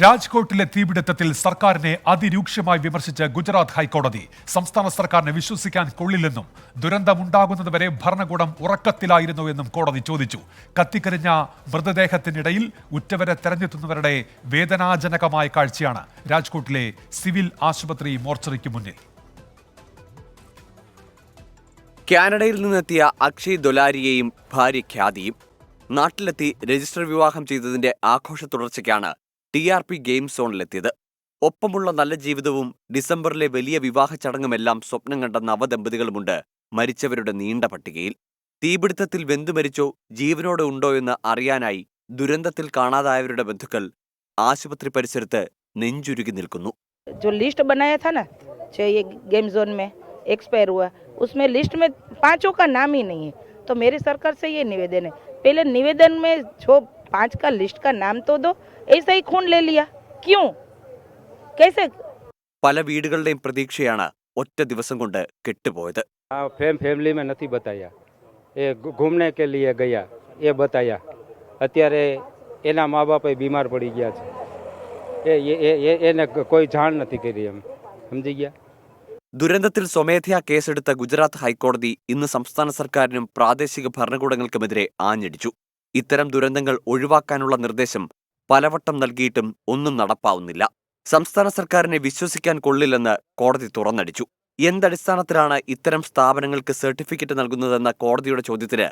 രാജ്കോട്ടിലെ തീപിടുത്തത്തിൽ സർക്കാരിനെ അതിരൂക്ഷമായി വിമർശിച്ച് ഗുജറാത്ത് ഹൈക്കോടതി. സംസ്ഥാന സർക്കാരിനെ വിശ്വസിക്കാൻ കൊള്ളില്ലെന്നും ദുരന്തമുണ്ടാകുന്നതുവരെ ഭരണകൂടം ഉറക്കത്തിലായിരുന്നു എന്നും കോടതി ചോദിച്ചു. കത്തിക്കരിഞ്ഞ മൃതദേഹത്തിനിടയിൽ ഉറ്റവരെ തെരഞ്ഞെത്തുന്നവരുടെ വേദനാജനകമായ കാഴ്ചയാണ് രാജ്കോട്ടിലെ സിവിൽ ആശുപത്രി മോർച്ചറിക്ക് മുന്നിൽ. കാനഡയിൽ നിന്നെത്തിയ അക്ഷയ് ദൊലാരിയെയും ഭാര്യ ഖ്യാതിയും നാട്ടിലെത്തി രജിസ്റ്റർ വിവാഹം ചെയ്തതിന്റെ ആഘോഷ തുടർച്ചയ്ക്കാണ് ടി ആർ പി ഗെയിം സോണിലെത്തിയത് ഒപ്പമുള്ള നല്ല ജീവിതവും ഡിസംബറിലെ വലിയ വിവാഹ ചടങ്ങുമെല്ലാം സ്വപ്നം കണ്ട നവദമ്പതികളുമുണ്ട് മരിച്ചവരുടെ നീണ്ട പട്ടികയിൽ തീപിടുത്തത്തിൽ വെന്തുമരിച്ചോ ജീവനോടെ ഉണ്ടോ എന്ന് അറിയാനായി ദുരന്തത്തിൽ കാണാതായവരുടെ ബന്ധുക്കൾ ആശുപത്രി പരിസരത്ത് നെഞ്ചുരുകി നിൽക്കുന്നു जो लिस्ट बनाया था ना जो ये गेम जोन में एक्सपायर हुआ उसमें लिस्ट में पांचों का नाम ही नहीं है तो मेरी सरकार से ये निवेदन है पहले निवेदन में जो पांच का लिस्ट का नाम तो दो ऐसा ही खून ले लिया क्यों कैसे പല വീടുകളുടെയും പ്രതീക്ഷയാണ് ഒറ്റ ദിവസം കൊണ്ട് കെട്ടുപോയത് हाँ फैम फैमिली में નથી બતાયા એ ઘુ- ઘૂમને કે લીએ ગયા એ બતાયા અત્યારે એના મા બાપ બીમાર પડી ગયા છે એ એ- એ એ- એને ક- કોઈ જાણ નથી કરી એમ સમજી ગયા ദുരന്തത്തിൽ സ്വമേധയാ കേസെടുത്ത ഗുജറാത്ത് ഹൈക്കോടതി ഇന്ന് സംസ്ഥാന സർക്കാരിനും പ്രാദേശിക ഭരണകൂടങ്ങൾക്കുമെതിരെ ആഞ്ഞടിച്ചു ഇത്തരം ദുരന്തങ്ങൾ ഒഴിവാക്കാനുള്ള നിർദ്ദേശം പലവട്ടം നൽകിയിട്ടും ഒന്നും നടപ്പാവുന്നില്ല. സംസ്ഥാന സർക്കാരിനെ വിശ്വസിക്കാൻ കൊള്ളില്ലെന്ന് കോടതി തുറന്നടിച്ചു. എന്തടിസ്ഥാനത്തിലാണ് ഇത്തരം സ്ഥാപനങ്ങൾക്ക് സർട്ടിഫിക്കറ്റ് നൽകുന്നതെന്ന കോടതിയുടെ ചോദ്യത്തിന്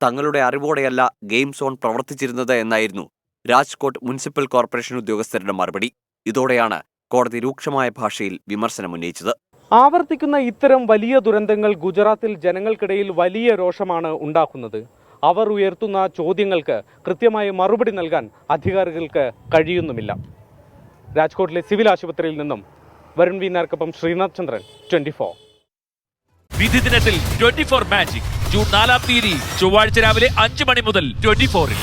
തങ്ങളുടെ അറിവോടെയല്ല ഗെയിം സോൺ പ്രവർത്തിച്ചിരുന്നത് എന്നായിരുന്നു രാജ്കോട്ട് മുനിസിപ്പൽ കോർപ്പറേഷൻ ഉദ്യോഗസ്ഥരുടെ മറുപടി. ഇതോടെയാണ് കോടതി രൂക്ഷമായ ഭാഷയിൽ വിമർശനമുന്നയിച്ചത് ആവർത്തിക്കുന്ന ഇത്തരം വലിയ ദുരന്തങ്ങൾ ഗുജറാത്തിൽ ജനങ്ങൾക്കിടയിൽ വലിയ രോഷമാണ് ഉണ്ടാക്കുന്നത്. അവർ ഉയർത്തുന്ന ചോദ്യങ്ങൾക്ക് കൃത്യമായ മറുപടി നൽകാൻ അധികാരികൾക്ക് കഴിയുന്നുമില്ല. രാജ്കോട്ടിലെ സിവിൽ ആശുപത്രിയിൽ നിന്നും വരുൺ വി നാർക്കൊപ്പം ശ്രീനാഥ് ചന്ദ്രൻ ട്വന്റി ഫോർ. വിധി ദിനത്തിൽ ട്വന്റി ഫോർ മാജിക്. ജൂൺ നാലാം തീയതി ചൊവ്വാഴ്ച രാവിലെ അഞ്ച് മണി മുതൽ ട്വന്റി ഫോറിൽ.